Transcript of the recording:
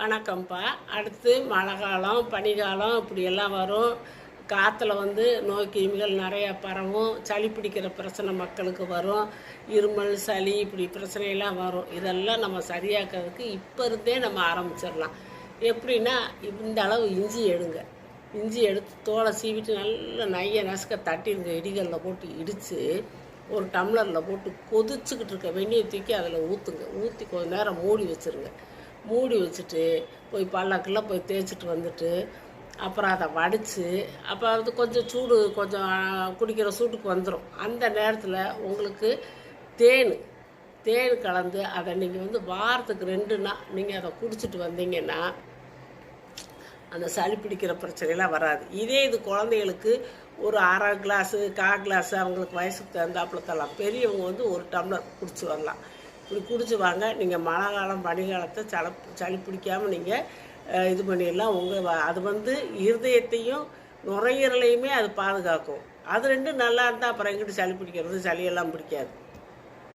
வணக்கம்ப்பா. அடுத்து மழை காலம் பனிக்காலம் இப்படியெல்லாம் வரும். காற்றுல வந்து நோய் கிருமிகள் நிறையா பரவும். சளி பிடிக்கிற பிரச்சனை மக்களுக்கு வரும். இருமல் சளி இப்படி பிரச்சனையெல்லாம் வரும். இதெல்லாம் நம்ம சரியாக்கிறதுக்கு இப்போ இருந்தே நம்ம ஆரம்பிச்சிடலாம். எப்படின்னா இந்த அளவு இஞ்சி எடுங்க. இஞ்சி எடுத்து தோலை சீவிட்டு நல்லா நைய நசுக்க தட்டிடுங்க இடிகளில் போட்டு இடித்து ஒரு டம்ளரில் போட்டு கொதிச்சுக்கிட்டு இருக்க வெந்நியை தூக்கி அதில் ஊற்றுங்க ஊற்றி கொஞ்ச நேரம் மூடி வச்சுருங்க. மூடி வச்சுட்டு போய் பல்லாக்கில் போய் தேய்ச்சிட்டு வந்துட்டு அப்புறம் அதை வடித்து அப்போ அது கொஞ்சம் சூடு கொஞ்சம் குடிக்கிற சூட்டுக்கு வந்துடும் அந்த நேரத்தில் உங்களுக்கு தேன் தேன் கலந்து அதை நீங்கள் வந்து வாரத்துக்கு ரெண்டு நாள் நீங்கள் அதை குடிச்சிட்டு வந்தீங்கன்னா அந்த சளி பிடிக்கிற பிரச்சனைலாம் வராது. இதே இது குழந்தைகளுக்கு ஒரு அரை கிளாஸு கால் கிளாஸு அவங்களுக்கு வயசுக்கு தகுந்தாப்புல தரலாம். பெரியவங்க வந்து ஒரு டம்ளர் குடிச்சு வரலாம். இப்படி குடிச்சு வாங்க. நீங்கள் மழை காலம் பனிக்காலத்தை சள சளி பிடிக்காமல் நீங்கள் இது பண்ணிடலாம். உங்கள் அது வந்து இருதயத்தையும் நுரையீரலையுமே அது பாதுகாக்கும். அது ரெண்டும் நல்லா இருந்தால் அப்புறம் எங்கிட்டு சளி பிடிக்கிறது? சளியெல்லாம் பிடிக்காது.